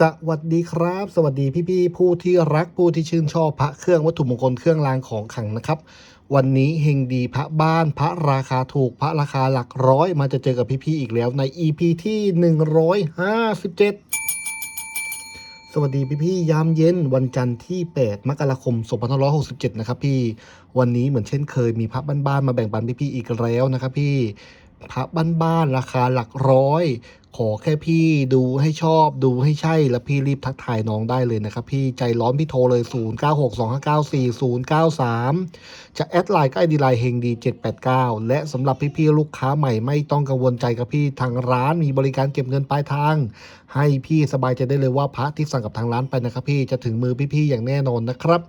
สวัสดีครับ สวัสดีพี่ๆผู้ที่รักผู้ที่ชื่นชอบพระเครื่องวัตถุมงคลเครื่องรางของขลังนะครับ วันนี้เฮงดีพระบ้านพระราคาถูกพระราคาหลักร้อยมาจะเจอกับพี่ๆอีกแล้วใน EP ที่ 157 สวัสดีพี่ๆยามเย็นวันจันทร์ที่ 8 มกราคม 2567 นะครับพี่วันนี้เหมือนเช่นเคยมีพระบ้านๆมาแบ่งปันพี่ๆอีกแล้วนะครับพี่พระบ้านๆราคาหลักร้อย ขอแค่พี่ดูให้ชอบดูให้ใช่ แล้วพี่รีบทักทายน้องได้เลยนะครับ พี่ใจร้อนพี่โทรเลย 0962594093 จะแอดไลน์ก็ไอดีไลน์เฮงดี 789 และสำหรับพี่ๆลูกค้าใหม่ไม่ต้องกังวลใจกับพี่ทางร้านมีบริการเก็บเงินปลายทาง ให้พี่สบายใจได้เลยว่าพระที่สั่งกับทางร้านไปนะครับพี่จะถึงมือพี่ๆอย่างแน่นอนนะครับ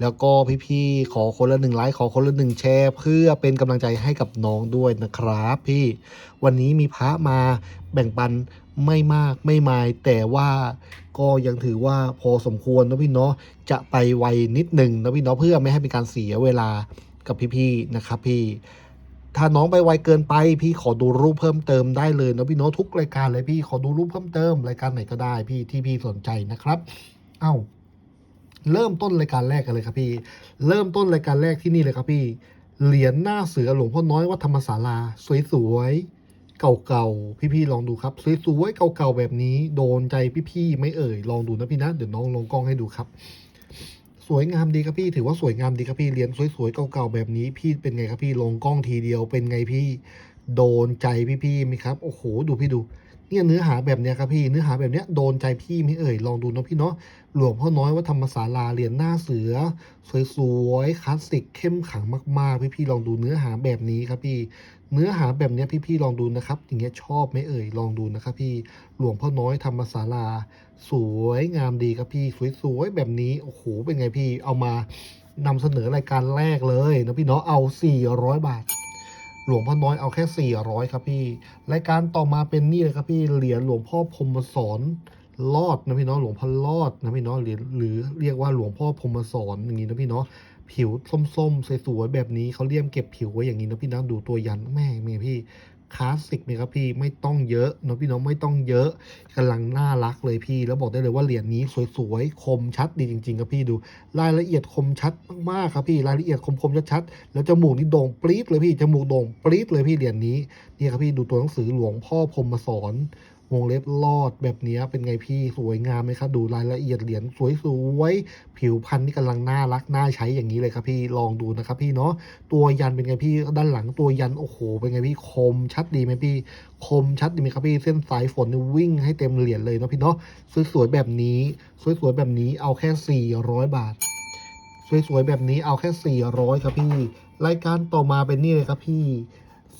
แล้วก็พี่ๆขอคนละหนึ่งไลค์ขอคนละหนึ่งแชร์ เพื่อเป็นกำลังใจให้กับน้องด้วยนะครับ พี่วันนี้มีพระมาแบ่งปันไม่มากไม่มาย แต่ว่าก็ยังถือว่าพอสมควรนะพี่เนาะจะไปไวนิดหนึ่งนะพี่เนาะเพื่อไม่ให้เป็นการเสียเวลากับพี่ๆนะครับพี่ถ้าน้องไปไวเกินไป พี่ขอดูรูปเพิ่มเติมได้เลยนะพี่เนาะทุกรายการเลยพี่ขอดูรูปเพิ่มเติมรายการไหนก็ได้พี่ที่พี่สนใจนะครับ เอ้า เริ่มต้นรายการแรกกันเลยครับพี่ เริ่มต้นรายการแรกที่นี่เลยครับพี่ เหรียญหน้าเสือหลวงพ่อน้อยวัดธรรมศาลา สวยๆ เก่าๆ พี่ๆ ลองดูครับ สวยๆ เก่าๆ แบบนี้โดนใจพี่ๆ ไม่เอ่ย ลองดูนะพี่นะ เดี๋ยวน้องลงกล้องให้ดูครับ สวยงามดีครับพี่ ถือว่าสวยงามดีครับพี่ เหรียญสวยๆ เก่าๆ แบบนี้พี่เป็นไงครับพี่ ลงกล้องทีเดียวเป็นไงพี่ โดนใจพี่ๆไหมครับ โอ้โห ดูพี่ดู เนี่ยเนื้อหาแบบเนี้ยครับพี่เนื้อหาแบบเนี้ยโดนใจพี่ไม่เอ่ยลองดูนะพี่เนาะหลวงพ่อน้อยวัดธรรมศาลาเหรียญหน้าเสือ สวยๆคลาสสิกเข้มขังมากๆ พี่ๆลองดูเนื้อหาแบบนี้ครับพี่ เนื้อหาแบบเนี้ยพี่ๆลองดูนะครับอย่างเงี้ยชอบไหมเอ่ยลองดูนะครับพี่หลวงพ่อน้อยธรรมศาลา สวยงามดีครับพี่สวยๆแบบนี้โอ้โหเป็นไงพี่เอามานำเสนอรายการแรกเลยนะพี่เนาะเอา 400 บาท หลวงพ่อน้อยเอาแค่ 400 ครับพี่ รายการต่อมาเป็นนี่เลยครับพี่ เหรียญหลวงพ่อพรมสอนรอดนะพี่เนาะ หลวงพ่อรอดนะพี่เนาะ หรือหรือเรียกว่าหลวงพ่อพรมสอนอย่างนี้นะพี่เนาะ ผิวส้มๆสวยๆแบบนี้เขาเลี่ยมเก็บผิวไว้อย่างนี้นะพี่นะ ดูตัวยันแม่เมียพี่ คลาสสิกเลยครับพี่ไม่ต้องเยอะนะพี่น้องไม่ต้องเยอะกำลังน่ารักเลยพี่ แล้วบอกได้เลยว่าเหรียญนี้สวยๆ คมชัดดีจริง ๆ ครับพี่ดู รายละเอียดคมชัดมากๆครับพี่รายละเอียดคมๆชัดๆแล้วจมูกนี่โด่งปรี๊ดเลยพี่จมูกโด่งปรี๊ดเลยพี่เหรียญนี้นี่ครับพี่ดูตัวหนังสือหลวงพ่อพรมสอน วงเล็บลอดแบบนี้เป็นไงพี่สวยงามไหมครับ ดูรายละเอียดเหรียญสวยๆผิวพันธุ์นี่กำลังน่ารักน่าใช้อย่างนี้เลยครับพี่ลองดูนะครับพี่เนาะตัวยันเป็นไงพี่ด้านหลังตัวยันโอ้โหเป็นไงพี่คมชัดดีไหมพี่คมชัดดีไหมครับพี่เส้นสายฝนวิ่งให้เต็มเหรียญเลยเนาะพี่เนาะสวยๆแบบนี้สวยๆแบบนี้เอาแค่ 400 บาท สวยๆแบบนี้เอาแค่ 400 ครับพี่ รายการต่อมาเป็นนี่เลยครับพี่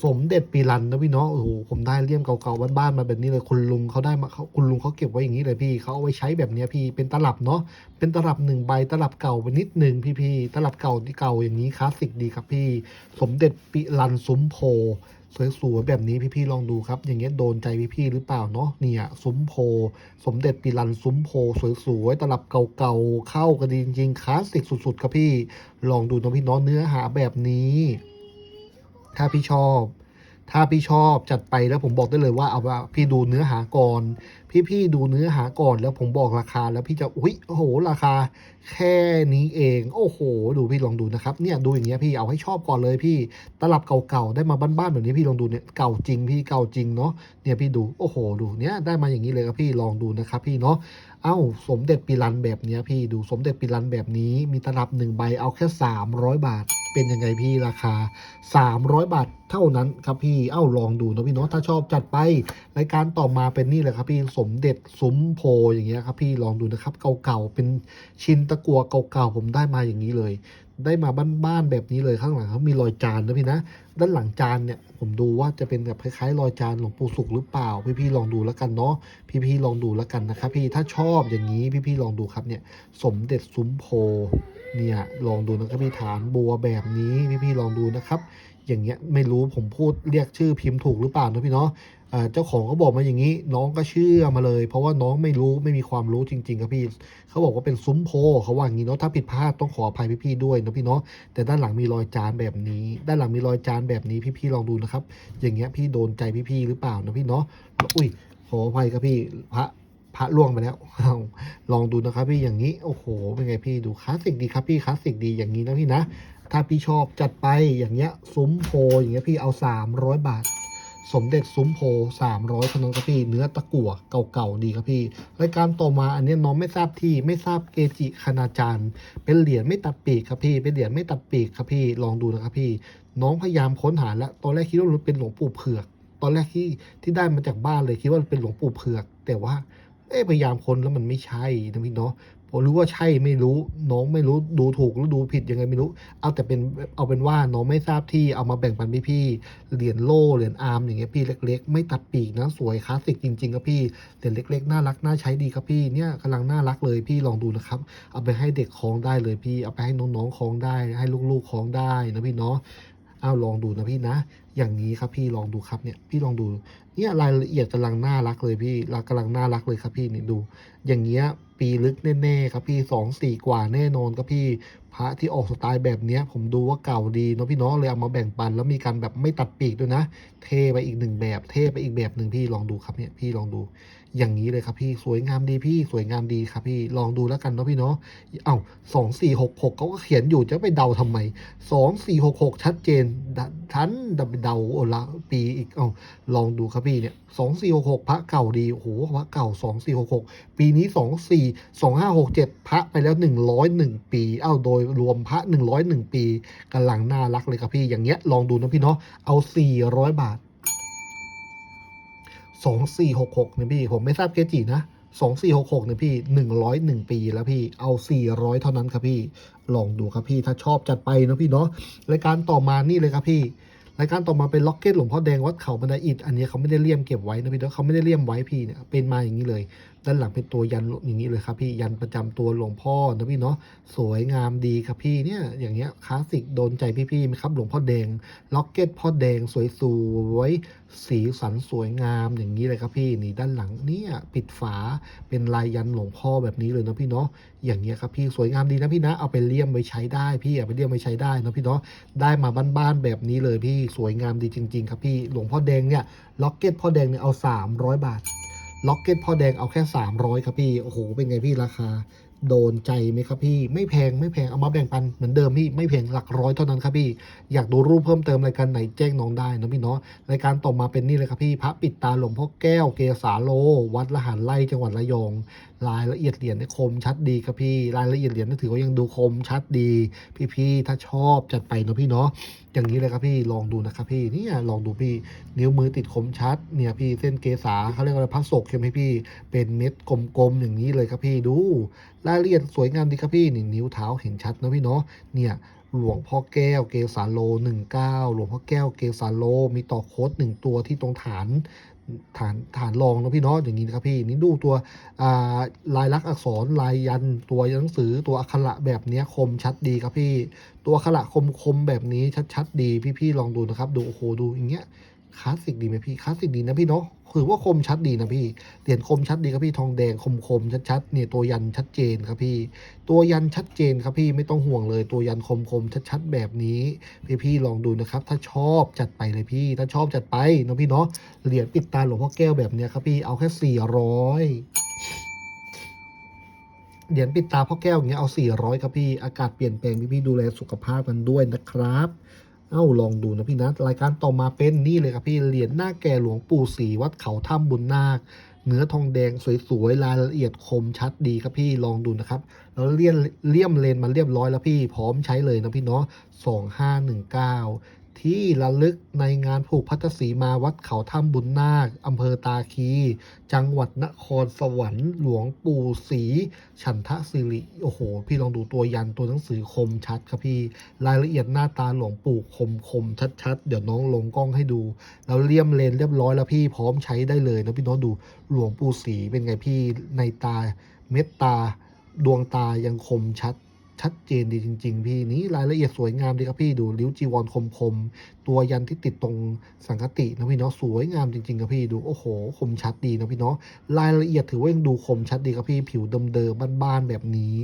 สมเด็จปีรันนะพี่เนาะโอ้โหผมได้เลี่ยมเก่าๆบ้านๆมาแบบนี้เลยคุณลุงเขาได้มาเขาคุณลุงเขาเก็บไว้อย่างนี้เลยพี่เขาเอาไว้ใช้แบบนี้พี่เป็นตลับเนาะเป็นตลับหนึ่งใบตลับเก่าไปนิดหนึ่งพี่ๆตลับเก่าที่เก่าอย่างนี้คลาสสิกดีครับพี่ สมเด็จปีรันซุ้มโพสวยๆแบบนี้พี่ๆลองดูครับ อย่างเงี้ยโดนใจพี่ๆหรือเปล่าเนาะเนี่ยซุ้มโพ สมเด็จปีรันซุ้มโพสวยๆตลับเก่าๆเข้ากันดีจริงๆคลาสสิกสุดๆครับพี่ ลองดูนะพี่เนาะเนื้อหาแบบนี้ ถ้าพี่ชอบ ถ้าพี่ชอบจัดไปแล้วผมบอกได้เลยว่าเอาว่าพี่ดูเนื้อหาก่อน พี่พี่ๆดูเนื้อหาก่อนแล้วผมบอกราคาแล้วพี่จะอุ้ยโอ้โห ราคาแค่นี้เอง โอ้โห ดูพี่ลองดูนะครับเนี่ยดูอย่างเงี้ยพี่เอาให้ชอบก่อนเลยพี่ตลับเก่าๆได้มาบ้านๆแบบนี้พี่ลองดูเนี่ยเก่าจริงพี่เก่าจริงเนาะเนี่ยพี่ดูโอ้โห ดูเนี่ยได้มาอย่างนี้เลยครับพี่ลองดูนะครับพี่เนาะเอ้าสมเด็จปีรันแบบเนี้ยพี่ดูสมเด็จปีรันแบบนี้ มีตลับหนึ่งใบเอาแค่ 300 บาทเป็นยังไงพี่ราคา 300 บาทเท่านั้นครับพี่ เอ้าลองดูนะพี่เนาะถ้าชอบจัดไปรายการต่อมาเป็นนี่เลยครับพี่สมมเด็จซุ้มโพอย่างเงี้ยครับพี่ลองดูนะครับ เก่าๆเป็นชิ้นตะกัวเก่าๆผมได้มาอย่างนี้เลย ได้มาบ้านๆแบบนี้เลยข้างหลังเขามีรอยจานนะพี่นะด้านหลังจานเนี่ยผมดูว่าจะเป็นแบบคล้ายๆรอยจานหลวงปู่สุขหรือเปล่า พี่ๆลองดูแล้วกันเนาะพี่ๆลองดูแล้วกันนะครับ พี่ถ้าชอบอย่างนี้พี่ๆลองดูครับเนี่ยสมเด็จซุ้มโพเนี่ยลองดูนะครับพี่ฐานบัวแบบนี้พี่ๆลองดูนะครับ อย่างเงี้ยไม่รู้ผมพูดเรียกชื่อพิมพ์ถูกหรือเปล่านะพี่เนาะ เจ้าของก็บอกมาอย่างนี้ น้องก็เชื่อมาเลย เพราะว่าน้องไม่รู้ไม่มีความรู้จริง ๆ ครับพี่เขาบอกว่าเป็นซุ้มโพเขาว่างี้เนาะถ้าผิดพลาดต้องขออภัยพี่ๆด้วยนะพี่เนาะแต่ด้านหลังมีรอยจานแบบนี้ ด้านหลังมีรอยจานแบบนี้พี่ๆลองดูนะครับ อย่างเงี้ยพี่โดนใจพี่ๆหรือเปล่านะพี่เนาะอุ้ยขออภัยครับพี่พระพระล่วงไปแล้ว ลองดูนะครับพี่อย่างนี้ โอ้โห เป็นไงพี่ดูคลาสสิกดีครับพี่คลาสสิกดีอย่างนี้นะพี่นะ ถ้าพี่ชอบจัดไปอย่างเงี้ยซุ้มโพอย่างเงี้ยพี่เอา 300 บาท สมเด็จซุ้มโพ300เท่านั้นครับพี่ เนื้อตะกั่วเก่าๆดีครับพี่ รายการต่อมาอันนี้น้องไม่ทราบที่ไม่ทราบเกจิคณาจารย์ เป็นเหรียญไม่ตัดปีกครับพี่ เป็นเหรียญไม่ตัดปีกครับพี่ ลองดูนะครับพี่ น้องพยายามค้นหาแล้ว ตอนแรกคิดว่ามันเป็นหลวงปู่เผือก ตอนแรกที่ที่ได้มาจากบ้านเลยคิดว่าเป็นหลวงปู่เผือก แต่ว่าเอ๊พยายามค้นแล้วมันไม่ใช่นะพี่เนาะ รู้ว่าใช่ไม่รู้น้องไม่รู้ดูถูกหรือดูผิดยังไงไม่รู้ เอาแต่เป็นเอาเป็นว่าน้องไม่ทราบที่เอามาแบ่งปันพี่พี่เหรียญโล่เหรียญอาร์มอย่างเงี้ยพี่เล็ก ๆ ไม่ตัดปีกนะสวยคลาสสิกจริงๆครับพี่เหรียญเล็ก ๆ น่ารักน่าใช้ดีครับพี่เนี่ยกำลังน่ารักเลยพี่ลองดูนะครับ เอาไปให้เด็กคล้องได้เลยพี่ เอาไปให้น้องๆคล้องได้ ให้ลูกๆคล้องได้นะพี่เนาะ อาลองดูนะพี่นะ อย่างนี้ครับพี่ลองดูครับเนี่ยพี่ลองดูเนี่ยรายละเอียดกำลังน่ารักเลยพี่รากำลังน่ารักเลยครับพี่นี่ดู อย่างเงี้ยปีลึกแน่ๆครับพี่สองสี่กว่าแน่นอนครับพี่ พระที่ออกสไตล์แบบนี้ผมดูว่าเก่าดีเนาะพี่น้องเลยเอามาแบ่งปัน แล้วมีการแบบไม่ตัดปีกด้วยนะ เทไปอีกหนึ่งแบบ เทไปอีกแบบหนึ่งพี่ลองดูครับเนี่ยพี่ลองดู อย่างนี้เลยครับพี่สวยงามดีพี่สวยงามดีครับพี่ลองดูแล้วกันเนาะพี่เนาะเอ้าสองสี่หกหกเขาก็เขียนอยู่จะไปเดาทำไมสองสี่หกหกชัดเจนดทันดับไปเดาโอละปีอีกเอ้าลองดูครับพี่เนี่ยสองสี่หกหกพระเก่าดีโอ้โหพระเก่าสองสี่หกหกปีนี้สองสี่สองห้าหกเจ็ดพระไปแล้วหนึ่งร้อยหนึ่งปีเอ้าโดยรวมพระหนึ่งร้อยหนึ่งปีกำลังน่ารักเลยครับพี่อย่างเงี้ยลองดูนะพี่เนาะเอาสี่ร้อยบาทสองสี่หกหกเนี่ยพี่ผมไม่ทราบเกจินะสองสี่หกหกเนี่ยพี่หนึ่งร้อยหนึ่งปีแล้วพี่เอาสี่ร้อยเท่านั้นครับพี่ ลองดูครับพี่ถ้าชอบจัดไปนะพี่เนาะรายการต่อมานี่เลยครับพี่รายการต่อมาเป็นล็อกเก็ตหลวงพ่อแดงวัดเขาบันไดอิฐอันนี้เขาไม่ได้เลี่ยมเก็บไว้นะพี่เนาะเขาไม่ได้เลี่ยมไว้พี่เนี่ยเป็นมาอย่างนี้เลย ด้านหลังเป็นตัวยันอย่างนี้เลยครับพี่ยันประจำตัวหลวงพ่อนะพี่เนาะสวยงามดีครับพี่เนี่ยอย่างเงี้ยคลาสสิกโดนใจพี่ๆไหมครับหลวงพ่อแดงล็อกเก็ตพ่อแดงสวยสวยสีสันสวยงามอย่างนี้เลยครับพี่นี่ด้านหลังเนี่ยปิดฝาเป็นลายยันหลวงพ่อแบบนี้เลยนะพี่เนาะอย่างเงี้ยครับพี่สวยงามดีนะพี่นะเอาไปเลี่ยมไปใช้ได้พี่เอาไปเลี่ยมไปใช้ได้นะพี่เนาะได้มาบ้านๆแบบนี้เลยพี่สวยงามดีจริง ๆ ครับพี่หลวงพ่อแดงเนี่ยล็อกเก็ตพ่อแดงเนี่ยเอา 300 บาท ล็อกเก็ตพ่อแดงเอาแค่ 300 ครับพี่ โอ้โห เป็นไงพี่ราคา โดนใจไหมครับพี่ ไม่แพงไม่แพง เอามาแบ่งปันเหมือนเดิมพี่ ไม่แพงหลักร้อยเท่านั้นครับพี่ อยากดูรูปเพิ่มเติมรายการไหนแจ้งน้องได้นะพี่เนาะ รายการต่อมาเป็นนี่เลยครับพี่ พระปิดตาหลวงพ่อแก้วเกสาโล วัดละหารไร่จังหวัดระยอง รายละเอียดเหรียญนี่คมชัดดีครับพี่ รายละเอียดเหรียญนี่ถือว่ายังดูคมชัดดี พี่ๆถ้าชอบจัดไปเนาะพี่เนาะ อย่างนี้เลยครับพี่ลองดูนะครับพี่เนี่ยลองดูพี่นิ้วมือติดคมชัดเนี่ยพี่เส้นเกษาเขาเรียกว่าอะไรพักศกใช่ไหมพี่ เป็นเม็ดกลมๆอย่างนี้เลยครับพี่ดูรายละเอียดสวยงามดีครับพี่นี่นิ้วเท้าเห็นชัดนะพี่เนาะเนี่ยหลวงพ่อแก้วเกสาโล 19 หลวงพ่อแก้วเกสาโล มีต่อโคดหนึ่งตัวที่ตรงฐาน ฐานฐานรองนะพี่เนาะอย่างนี้นะครับพี่นี่ดูตัวาลายลักษณ์อักษรลายยันตัวหนังสือตัวอักขระแบบนี้คมชัดดีครับพี่ ตัวอักขระคมๆแบบนี้ชัดชัดดีพี่ๆลองดูนะครับ ดูโอ้โหดูอย่างเงี้ย คลาสสิกดีไหมพี่คลาสสิกดีนะพี่เนาะคือว่าคมชัดดีนะพี่เหรียญคมชัดดีครับพี่ทองแดงคมๆชัดๆเนี่ยตัวยันชัดเจนครับพี่ ตัวยันชัดเจนครับพี่ไม่ต้องห่วงเลย ตัวยันคมๆชัดๆแบบนี้ พี่ๆลองดูนะครับ ถ้าชอบจัดไปเลยพี่ ถ้าชอบจัดไปเนาะพี่เนาะเหรียญปิดตาหลวงพ่อแก้วแบบเนี้ยครับพี่เอาแค่สี่ร้อยเหรียญปิดตาพ่อแก้วอย่างเงี้ยเอาสี่ร้อยครับพี่ อากาศเปลี่ยนแปลงพี่ๆดูแลสุขภาพกันด้วยนะครับ เอ้าลองดูนะพี่นะรายการต่อมาเป็นนี่เลยครับพี่เหรียญหน้าแก่หลวงปู่ศรีวัดเขาถ้ำบุญนาค เนื้อทองแดงสวยๆรายละเอียดคมชัดดีครับพี่ลองดูนะครับแล้วเลี่ยมเลี่ยมเลนมันเรียบร้อยแล้วพี่พร้อมใช้เลยนะพี่เนาะสองห้าหนึ่งเก้า ที่ระลึกในงานผูกพัทสีมาวัดเขาถ้ำบุญนาคอำเภอตาคี จังหวัดนครสวรรค์หลวงปู่ศรีฉันทะสิริ โอ้โห พี่ลองดูตัวยันตัวหนังสือคมชัดครับพี่ รายละเอียดหน้าตาหลวงปู่คมคมชัดๆ เดี๋ยวน้องลงกล้องให้ดู แล้วเลี่ยมเลนเรียบร้อยแล้วพี่พร้อมใช้ได้เลยนะพี่น้องดูหลวงปู่ศรีเป็นไงพี่ในตาเม็ดตาดวงตายังคมชัด ชัดเจนดีจริง ๆ พี่นี้รายละเอียดสวยงามดีครับพี่ดูริ้วจีวรคมๆตัวยันที่ติดตรงสังคตินะพี่เนาะสวยงามจริงๆครับพี่ดูโอ้โห คมชัดดีนะพี่เนาะรายละเอียดถือว่ายังดูคมชัดดีครับพี่ผิวเดิมๆบ้านๆแบบนี้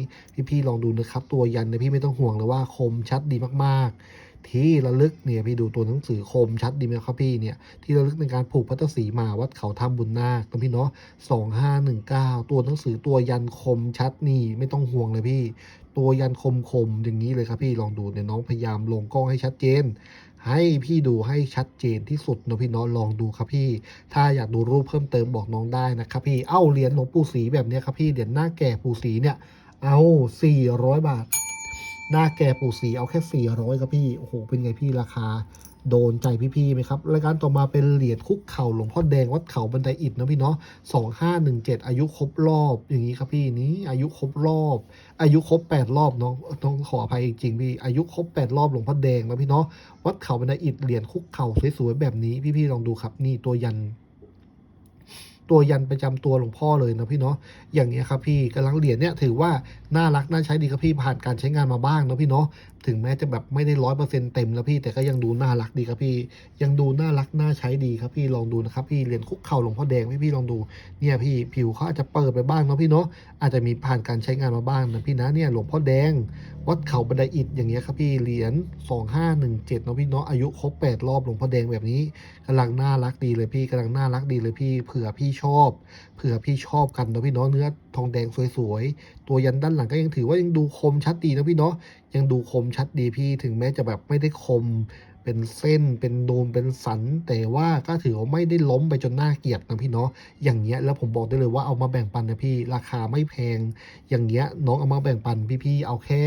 พี่ๆลองดูนะครับตัวยันเนยพี่ไม่ต้องห่วงเลยว่าคมชัดดีมากๆที่ระลึกเนี่ยพี่ดูตัวหนังสือคมชัดดีไหมครับพี่เนี่ยที่ระลึกในการผูกพัตสีมาวัดเขาทำบุญนาคนะพี่เนาะสองห้าหนึ่งเก้าตัวหนังสือตัวยันคมชัดนี่ไม่ต้องห่วงเลยพี่ ตัวยันคมคมๆอย่างนี้เลยครับพี่ลองดูเนี่ยน้องพยายามลงกล้องให้ชัดเจน ให้พี่ดูให้ชัดเจนที่สุดนะพี่น้องลองดูครับพี่ ถ้าอยากดูรูปเพิ่มเติมบอกน้องได้นะครับพี่เอ้าเหรียญหลวงปู่ศรีแบบนี้ครับพี่เหรียญหน้าแก่ปู่ศรีเนี่ยเอา400 บาท หน้าแก่ปู่ศรีเอาแค่400ครับพี่โอ้โหเป็นไงพี่ราคา โดนใจพี่ๆไหมครับ รายการต่อมาเป็นเหรียญคุกเข่าหลวงพ่อแดงวัดเขาบันไดอิฐนะพี่เนาะ2517อายุครบรอบอย่างนี้ครับพี่นี้อายุครบรอบ อายุครบ8รอบเนาะต้องขออภัยจริงๆพี่อายุครบ8รอบหลวงพ่อแดงนะพี่เนาะวัดเขาบันไดอิฐเหรียญคุกเข่าสวยๆแบบนี้พี่ๆลองดูครับนี่ตัวยัน ตัวยันประจำตัวหลวงพ่อเลยนะพี่เนาะอย่างเงี้ยครับพี่กำลังเหรียญเนี่ยถือว่าน่ารักน่าใช้ดีครับพี่ผ่านการใช้งานมาบ้างนะพี่เนาะ ถึงแม้จะแบบไม่ได้ร้อยเปอร์เซ็นต์เต็มแล้วพี่แต่ก็ยังดูน่ารักดีครับพี่ ยังดูน่ารักน่าใช้ดีครับพี่ลองดูนะครับพี่เหรียญคุกเข่าหลวงพ่อแดงพี่พี่ลองดูเนี่ยพี่ผิวเขาอาจจะเปิดไปบ้างเนาะพี่เนาะอาจจะมีผ่านการใช้งานมาบ้างนะพี่นะเนี่ยหลวงพ่อแดง วัดเขาบันไดอิฐอย่างเงี้ยครับพี่เหรียญ2517เนาะพี่เนาะอายุครบ8รอบหลวงพ่อแดงแบบนี้กำลังน่ารักดีเลยพี่กำลังน่ารักดีเลยพี่เผื่อพี่ชอบ ผื่อพี่ชอบกันนะพี่เนาะเนื้อทองแดงสวยๆ ตัวยันด้านหลังก็ยังถือว่ายังดูคมชัดดีนะพี่เนาะยังดูคมชัดดีพี่ถึงแม้จะแบบไม่ได้คม เป็นเส้นเป็นโดมเป็นสัน แต่ว่าก็ถือว่าไม่ได้ล้มไปจนน่าเกลียดนะพี่เนาะอย่างเงี้ยแล้วผมบอกได้เลยว่าเอามาแบ่งปันนะพี่ราคาไม่แพง อย่างเงี้ยน้องเอามาแบ่งปันพี่ๆเอาแค่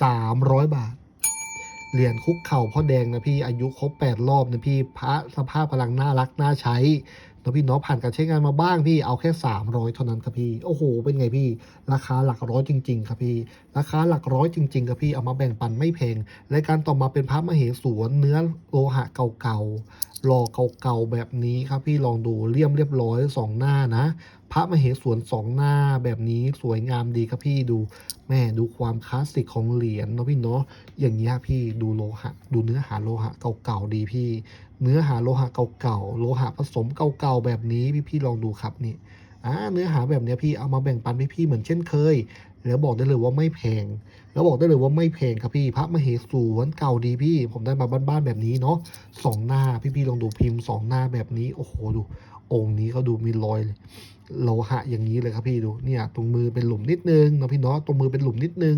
300 บาทเหรียญคุกเข่าพ่อแดงนะพี่อายุครบ8รอบนะพี่พระสภาพกำลังน่ารักน่าใช้ นะพี่เนาะผ่านการใช้งานมาบ้างพี่เอาแค่ 300 เท่านั้นครับพี่โอ้โห เป็นไงพี่ ราคาหลักร้อยจริง ๆ ครับพี่ ราคาหลักร้อยจริง ๆ ครับพี่เอามาแบ่งปันไม่แพงรายการต่อมาเป็นพระมเหสวนเนื้อโลหะเก่าๆหล่อเก่าๆแบบนี้ครับพี่ลองดูเลี่ยมเรียบร้อยสองหน้านะ พระมเหสวนสองหน้าแบบนี้สวยงามดีครับพี่ดู แม่ดูความคลาสสิกของเหรียญเนาะพี่เนาะอย่างเงี้ยพี่ดูโลหะ ดูเนื้อหาโลหะเก่าๆดีพี่ เนื้อหาโลหะเก่าๆโลหะผสมเก่าๆแบบนี้พี่ๆลองดูครับนี่อ่าเนื้อหาแบบเนี้ยพี่เอามาแบ่งปันพี่ๆเหมือนเช่นเคย แล้วบอกได้เลยว่าไม่แพง แล้วบอกได้เลยว่าไม่แพงครับพี่พระมเหสวนเก่าดีพี่ ผมได้มาบ้านๆแบบนี้เนาะสองหน้าพี่ๆลองดูพิมพ์สองหน้าแบบนี้โอ้โหดู องค์นี้เขาดูมีรอยโลหะอย่างนี้เลยครับพี่ดูเนี่ยตรงมือเป็นหลุมนิดนึงเนาะพี่เนาะตรงมือเป็นหลุมนิดนึง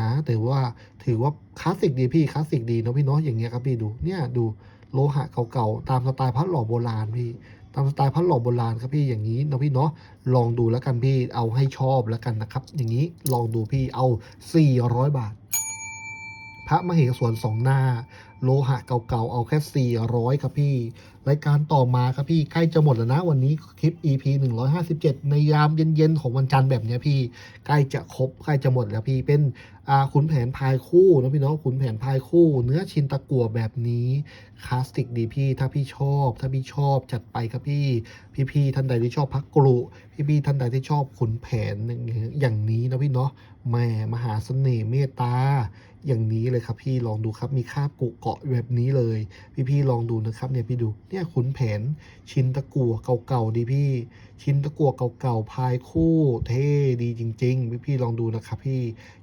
นะแต่ว่าถือว่าคลาสสิกดีพี่คลาสสิกดีเนาะพี่เนาะอย่างเงี้ยครับพี่ดูเนี่ยดูโลหะเก่าๆตามสไตล์พระหล่อโบราณพี่ ตามสไตล์พระหล่อโบราณครับพี่อย่างนี้นะพี่เนาะลองดูแล้วกันพี่เอาให้ชอบแล้วกันนะครับ อย่างนี้ลองดูพี่เอา 400 บาท พระมเหสวนสองหน้า โลหะเก่าๆ เอาแค่ 400 ครับพี่ รายการต่อมาครับพี่ ใกล้จะหมดแล้วนะวันนี้คลิป EP 157 ในยามเย็นๆ ของวันจันทร์แบบนี้พี่ ใกล้จะครบใกล้จะหมดแล้วพี่เป็นขุนแผนพายคู่นะพี่เน้องขุนแผนพายคู่ เนื้อชินตะกั่วแบบนี้คลาสสิกดีพี่ ถ้าพี่ชอบ ถ้าพี่ชอบจัดไปครับพี่ พี่ๆท่านใดที่ชอบพักกรุพี่ๆท่านใดที่ชอบขุนแผนอย่างนี้นะพี่เนาะแหมมหาเสน่ห์เมตตา อย่างนี้เลยครับพี่ลองดูครับมีคาบกุเกาะแบบนี้เลย พี่ๆลองดูนะครับเนี่ยพี่ดูเนี่ยขุนแผนชินตะกั่วเก่าๆดีพี่ ชินตะกั่วเก่าๆพายคู่เท่ดีจริง ๆ พี่ๆลองดูนะครับพี่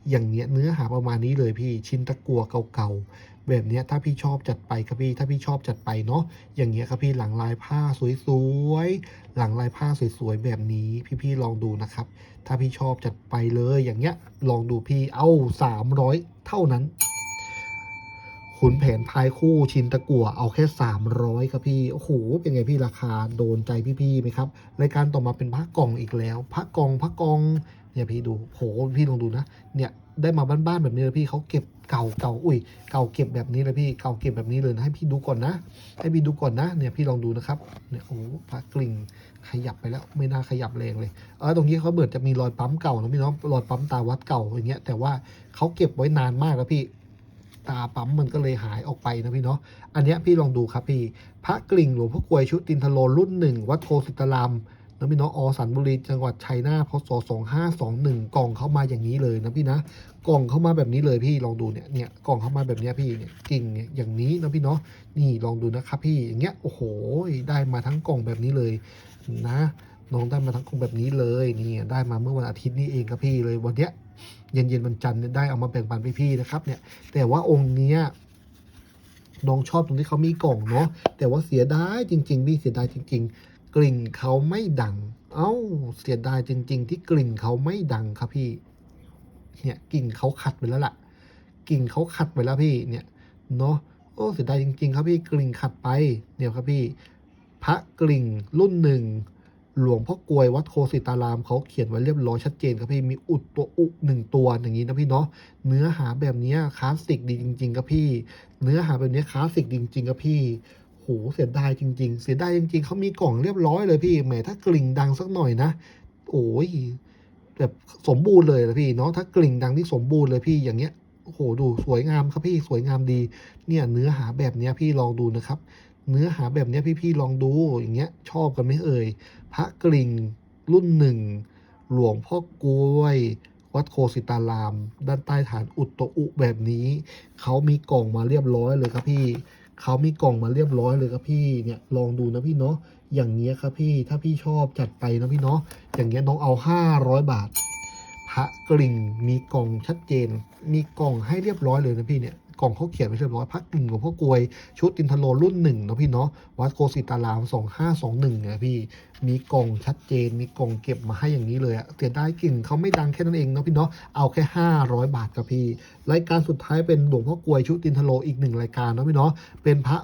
อย่างเนี้ยเนื้อหาประมาณนี้เลยพี่ชินตะกั่วเก่าๆแบบเนี้ยถ้าพี่ชอบจัดไปครับพี่ถ้าพี่ชอบจัดไปเนาะอย่างเงี้ยครับพี่หลังลายผ้าสวยๆหลังลายผ้าสวยๆแบบนี้พี่ๆลองดูนะครับ ถ้าพี่ชอบจัดไปเลยอย่างเงี้ยลองดูพี่เอา300 เท่านั้น ขุนแผนพายคู่ชินตะกัวเอาแค่ 300 ครับพี่ โอ้โห เป็นไงพี่ราคาโดนใจพี่ๆไหมครับ รายการต่อมาเป็นพระกล่องอีกแล้วพระกล่องพระกล่องเนี่ยพี่ดูโหพี่ลองดูนะ เนี่ยได้มาบ้านๆแบบนี้เลยพี่เขาเก็บ เก่าเก่าอุ้ยเก่าเก็บแบบนี้เลยพี่เก่าเก็บแบบนี้เลยนะให้พี่ดูก่อนนะ ให้พี่ดูก่อนนะ เนี่ยพี่ลองดูนะครับเนี่ยโอ้พระกลิ่งขยับไปแล้วไม่น่าขยับแรงเลยเออตรงนี้เขาเบิดจะมีรอยปั๊มเก่านะพี่น้องรอยปั๊มตาวัดเก่าอย่างเงี้ยแต่ว่าเขาเก็บไว้นานมากแล้วพี่ตาปั๊มมันก็เลยหายออกไปนะพี่เนาะ อันเนี้ยพี่ลองดูครับพี่ พระกลิ่งหลวงพ่อกลวยชุดตินทโลรุ่นหนึ่งวัดโคสิตราม นะพี่เนาะอสันบุรีจังหวัดชัยนาทพศสองห้าสองหนึ่งกล่องเข้ามาอย่างนี้เลยนะพี่นะกล่องเข้ามาแบบนี้เลยพี่ลองดูเนี่ยเนี่ยกล่องเข้ามาแบบนี้พี่เนี่ยกิ่งเนี่ยอย่างนี้นะพี่เนาะนี่ลองดูนะครับพี่อย่างเงี้ยโอ้โหได้มาทั้งกล่องแบบนี้เลยนะน้องได้มาทั้งกล่องแบบนี้เลยนี่ได้มาเมื่อวันอาทิตย์นี้เองครับพี่เลยวันเนี้ยเย็นเย็นวันจันทร์เนี่ยได้เอามาแบ่งปันพี่ๆนะครับเนี่ยแต่ว่าองค์เนี้ยน้องชอบตรงที่เขามีกล่องเนาะแต่ว่าเสียดายจริงๆพี่เสียดายจริง ๆ กลิ่นเขาไม่ดัง เอ้า เสียดายจริง ๆ ที่กลิ่นเขาไม่ดังครับพี่ เนี่ยกลิ่นเขาขัดไปแล้วล่ะ กลิ่นเขาขัดไปแล้วพี่เนี่ยเนาะโอ้เสียดายจริง ๆ ครับพี่กลิ่นขัดไปเนี่ยครับพี่ พระกลิ่งรุ่นหนึ่งหลวงพ่อกลวยวัดโคสิตารามเขาเขียนไว้เรียบร้อยชัดเจนครับพี่มีอุดตัวอุหนึ่งตัวอย่างนี้นะพี่เนาะเนื้อหาแบบนี้คลาสสิกดีจริง ๆ ครับพี่ เนื้อหาแบบนี้คลาสสิกดีจริง ๆ ครับพี่ โหเสียดายจริง ๆ เสียดายจริงๆเขามีกล่องเรียบร้อยเลยพี่แหมถ้ากลิ่งดังสักหน่อยนะ โอ้ยแบบสมบูรณ์เลยนะพี่เนาะถ้ากลิ่งดังที่สมบูรณ์เลยพี่อย่างเงี้ยโอ้โหดูสวยงามครับพี่สวยงามดี เนี่ยเนื้อหาแบบเนี้ยพี่ลองดูนะครับ เนื้อหาแบบเนี้ยพี่ๆลองดูอย่างเงี้ย ชอบกันไหมเอ่ยพระกลิ่งรุ่นหนึ่งหลวงพ่อกล้วยวัดโคสิตาราม ด้านใต้ฐานอุตโตอุแบบนี้ เขามีกล่องมาเรียบร้อยเลยครับพี่ เขามีกล่องมาเรียบร้อยเลยครับพี่เนี่ยลองดูนะพี่เนาะอย่างเงี้ยครับพี่ถ้าพี่ชอบจัดไปนะพี่เนาะอย่างเงี้ยน้องเอา 500 บาทพระกลิ่งมีกล่องชัดเจน มีกล่องให้เรียบร้อยเลยนะพี่เนี่ย กล่องเขาเขียนไว้เรียบร้อยพระกลิ่งของพ่อกลวย ชุดอินทโลรุ่นหนึ่งนะพี่เนาะวัดโคสิตารามสองห้าสองหนึ่งเนี่ยพี่มีกล่องชัดเจน มีกล่องเก็บมาให้อย่างนี้เลยอะเสียดายกลิ่นเขาไม่ดังแค่นั้นเองเนาะพี่เนาะเอาแค่ห้าร้อยบาทครับพี่รายการสุดท้ายเป็นหลวงพ่อกลวยชุดอินทโลอีกหนึ่งรายการเนาะพี่เนาะเป็นพระ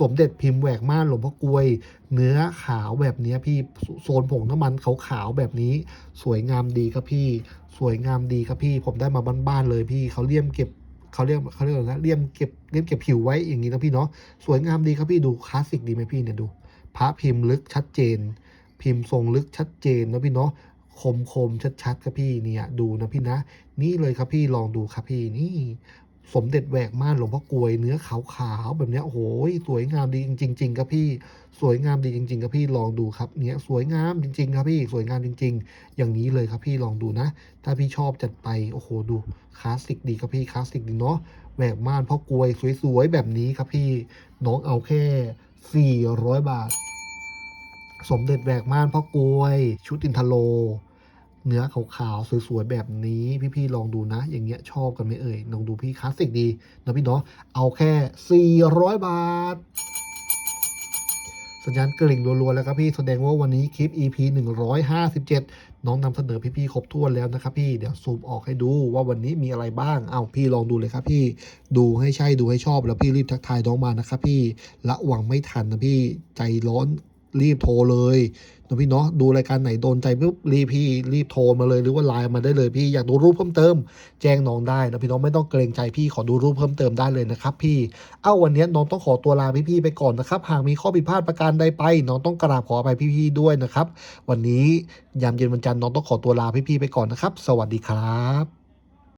สมเด็จพิมพ์แหวกม่านหลวงพ่อกลวย เนื้อขาวแบบนี้พี่โซนผงน้ำมันขาวๆแบบนี้ สวยงามดีครับพี่ สวยงามดีครับพี่ ผมได้มาบ้านๆเลยพี่เขาเลี่ยมเก็บ เขาเรียกเขาเรียกอะไรนะเลี่ยมเก็บเลี่ยมเก็บผิวไว้อย่างนี้นะพี่เนาะสวยงามดีครับพี่ดูคลาสสิกดีไหมพี่เนี่ยดูพระพิมพ์ลึกชัดเจน พิมพ์ทรงลึกชัดเจนนะพี่เนาะคมคมชัดๆครับพี่เนี่ยดูนะพี่นะ นี่เลยครับพี่ลองดูครับพี่นี่ สมเด็จแหวกม่านหลวงพ่อกลวยเนื้อขาวๆแบบเนี้ยโอ้โหสวยงามดีจริง ๆ ครับพี่ สวยงามดีจริง ๆ ครับพี่ลองดูครับเนี่ยสวยงามจริง ๆ ครับพี่สวยงามจริง ๆ อย่างนี้เลยครับพี่ลองดูนะ ถ้าพี่ชอบจัดไปโอ้โหดูคลาสสิกดีครับพี่คลาสสิกดีเนาะแหวกม่านพ่อกลวยสวยๆแบบนี้ครับพี่น้องเอาแค่ 400 บาท สมเด็จแหวกม่านพ่อกลวย ชุดอินทโล เนื้อขาวๆสวยๆแบบนี้ พี่ๆลองดูนะ อย่างเงี้ยชอบกันไหมเอ่ยลองดูพี่คลาสสิกดีนะพี่เนาะเอาแค่ 400 บาท สัญญาณกริ่งรัวๆแล้วครับพี่แสดงว่าวันนี้คลิป EP 157 น้องนำเสนอพี่ๆครบถ้วนแล้วนะครับพี่เดี๋ยวซูมออกให้ดูว่าวันนี้มีอะไรบ้างเอาพี่ลองดูเลยครับพี่ดูให้ใช่ดูให้ชอบแล้วพี่รีบทักทายน้องมานะครับพี่ละหวังไม่ทันนะพี่ใจร้อน รีบโทรเลยนะพี่เนาะดูรายการไหนโดนใจปุ๊บรีบพี่รีบโทรมาเลยหรือว่าไลน์มาได้เลยพี่อยากดูรูปเพิ่มเติม แจ้งน้องได้นะพี่น้องไม่ต้องเกรงใจพี่ขอดูรูปเพิ่มเติมได้เลยนะครับพี่เอ้าวันนี้น้องต้องขอตัวลาพี่ๆไปก่อนนะครับหากมีข้อผิดพลาดประการใดไป น้องต้องกราบขออภัยพี่ๆด้วยนะครับ วันนี้ยามเย็นวันจันทร์น้องต้องขอตัวลาพี่ๆไปก่อนนะครับ สวัสดีครับ